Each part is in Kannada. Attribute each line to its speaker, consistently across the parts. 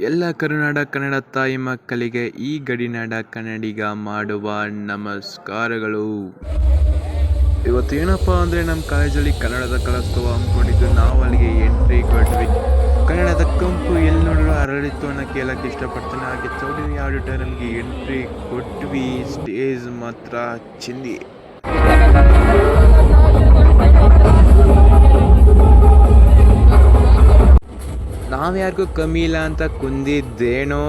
Speaker 1: ಎಲ್ಲ ಕರುನಾಡ ಕನ್ನಡ ತಾಯಿ ಮಕ್ಕಳಿಗೆ ಈ ಗಡಿನಾಡ ಕನ್ನಡಿಗ ಮಾಡುವ ನಮಸ್ಕಾರಗಳು. ಇವತ್ತು ಏನಪ್ಪ ಅಂದರೆ ನಮ್ಮ ಕಾಲೇಜಲ್ಲಿ ಕನ್ನಡದ ಕಲೋತ್ಸವ ಅಂದ್ಕೊಂಡಿದ್ದು ನಾವು ಅಲ್ಲಿಗೆ ಎಂಟ್ರಿ ಕೊಟ್ವಿ. ಕನ್ನಡದ ಕಂಪು ಎಲ್ಲಿ ನೋಡಲು ಅರಳಿತು ಅನ್ನೋ ಕೇಳಕ್ಕೆ ಇಷ್ಟಪಡ್ತಾನೆ. ಹಾಗೆ ಚೌಡರಿ ನಮಗೆ ಎಂಟ್ರಿ ಕೊಟ್ವಿ. ಸ್ಟೇಜ್ ಮಾತ್ರ ಚಿಂದಿ. ನಾವ್ಯಾರಿಗೂ ಕಮ್ಮಿ ಇಲ್ಲ ಅಂತ ಕುಂದಿದ್ದೇನೋ?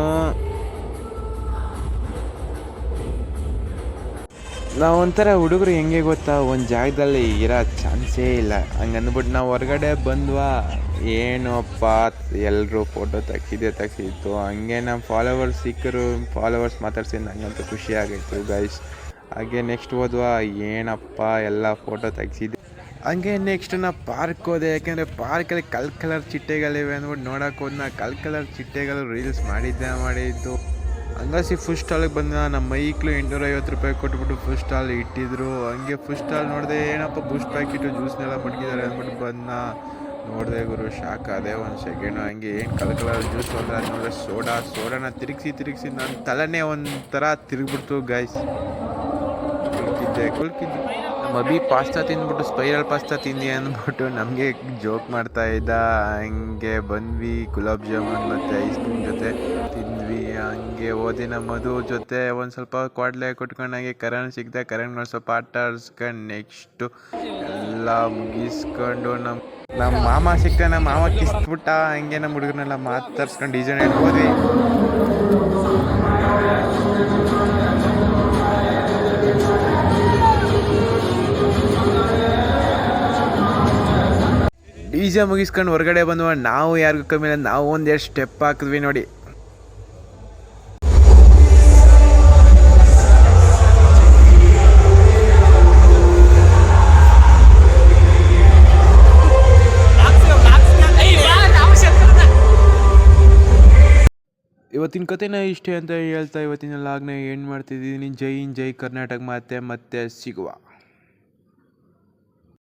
Speaker 1: ನಾವೊಂಥರ ಹುಡುಗರು ಹೆಂಗೆ ಗೊತ್ತಾ? ಒಂದು ಜಾಗದಲ್ಲಿ ಇರೋ ಚಾನ್ಸೇ ಇಲ್ಲ. ಹಂಗಂದ್ಬಿಟ್ಟು ನಾವು ಹೊರಗಡೆ ಬಂದ್ವಾ? ಏನಪ್ಪ ಎಲ್ಲರೂ ಫೋಟೋ ತೆಗ್ಸಿದ್ದೆ, ತೆಗ್ಸಿತ್ತು. ಹಂಗೆ ನಮ್ಮ ಫಾಲೋವರ್ಸ್ ಸಿಕ್ಕರು ಫಾಲೋವರ್ಸ್ ಮಾತಾಡ್ಸಿ ನಂಗಂತೂ ಖುಷಿ ಆಗೈತು ಗೈಸ್ ಹಾಗೆ ನೆಕ್ಸ್ಟ್ ಹೋದ್ವಾ? ಏನಪ್ಪ? ಎಲ್ಲ ಫೋಟೋ ತೆಗ್ಸಿದ್ದೆ. ಹಂಗೆ ನೆಕ್ಸ್ಟ್ ನಾ ಪಾರ್ಕ್ ಹೋದೆ, ಯಾಕೆಂದರೆ ಪಾರ್ಕಲ್ಲಿ ಕಲ್ ಕಲರ್ ಚಿಟ್ಟೆಗಳಿವೆ ಅಂದ್ಬಿಟ್ಟು ನೋಡೋಕೆ ಹೋದ್ನ, ಕಲ್ ಕಲರ್ ಚಿಟ್ಟೆಗಳು ರೀಲ್ಸ್ ಮಾಡಿದ್ದೆ, ಮಾಡಿದ್ದು. ಹಂಗಾಸಿ ಫುಡ್ ಸ್ಟಾಲಿಗೆ ಬಂದ ನಮ್ಮ ಮೈಕ್ಲು ಎಂಟುನೂರ ಐವತ್ತು ರೂಪಾಯಿ ಕೊಟ್ಬಿಟ್ಟು ಫುಡ್ ಸ್ಟಾಲ್ ಇಟ್ಟಿದ್ರು. ಹಂಗೆ ಫುಡ್ ಸ್ಟಾಲ್ ನೋಡಿದೆ, ಏನಪ್ಪ ಬೂಸ್ಟ್ ಪ್ಯಾಕೆಟು ಜ್ಯೂಸ್ನೆಲ್ಲ ಮಡಗಿದ್ದಾರೆ ಅಂದ್ಬಿಟ್ಟು ಬಂದ ನೋಡಿದೆ ಗುರು ಶಾಕ್ ಅದೇ ಒಂದು ಸೆಕೆಂಡು ಹಂಗೆ ಏನು ಕಲ್ ಕಲರ್ ಜ್ಯೂಸ್ ಅದು ನೋಡಿದ್ರೆ ಸೋಡಾ ಸೋಡಾನ ತಿರುಗಿಸಿ ತಿರುಗಿಸಿ ನನ್ನ ತಲೆನೇ ಒಂಥರ ತಿರುಗ್ಬಿಡ್ತು ಗಾಯ್ಸ್ ಕುಲ್ಕಿದ್ದೆ ಕುಲ್ಕಿದ್ದೆ. ಅಭಿ ಪಾಸ್ತಾ ತಿಂದ್ಬಿಟ್ಟು ಸ್ಪೈರಲ್ ಪಾಸ್ತಾ ತಿಂದಿ ಅಂದ್ಬಿಟ್ಟು ನಮಗೆ ಜೋಕ್ ಮಾಡ್ತಾ ಇದ್ದ. ಹಂಗೆ ಬಂದ್ವಿ ಗುಲಾಬ್ ಜಾಮೂನ್ ಮತ್ತು ಐಸ್ ಕ್ರೀಮ್ ಜೊತೆ. ತಿಂದ್ವಿ, ಹಂಗೆ ನಮ್ಮ ಮಧು ಜೊತೆ ಒಂದು ಸ್ವಲ್ಪ ಕ್ವಾಡ್ಲೆ ಕೊಟ್ಕೊಂಡಂಗೆ ಕರಣ್ ಸಿಗ್ದೆ, ಕರಣ್ ಸ್ವಲ್ಪ ಆಟ ಆಡಿಸ್ಕೊಂಡು ನೆಕ್ಸ್ಟು ಎಲ್ಲ ಮುಗಿಸ್ಕೊಂಡು ನಮ್ಮ ನಮ್ಮ ಮಾಮ ಸಿಕ್ತ ನಮ್ಮ ಮಾಮ ಕಿಸ್ಬಿಟ್ಟ, ಹಂಗೆ ನಮ್ಮ ಹುಡುಗರನ್ನೆಲ್ಲ ಮಾತಾಡ್ಸ್ಕೊಂಡು ಡಿಸೈನ್ ಹೋದ್ವಿ. ಜೆ ಮುಗಿಸ್ಕೊಂಡು ಹೊರಗಡೆ ಬಂದು ನಾವು ಯಾರಿಗೂ ಕಮ್ಮಿ ಇಲ್ಲ, ನಾವು ಒಂದೆರಡು ಸ್ಟೆಪ್ ಹಾಕಿದ್ವಿ ನೋಡಿ. ಇವತ್ತಿನ ಕತೆನ ಇಷ್ಟೇ ಅಂತ ಹೇಳ್ತಾ ಇವತ್ತಿನ ಲಾಗ್ನ ಏನು ಮಾಡ್ತಿದ್ದೀನಿ. ಜೈ ಇನ್ ಜೈ ಕರ್ನಾಟಕ, ಮತ್ತೆ ಮತ್ತೆ ಸಿಗುವ.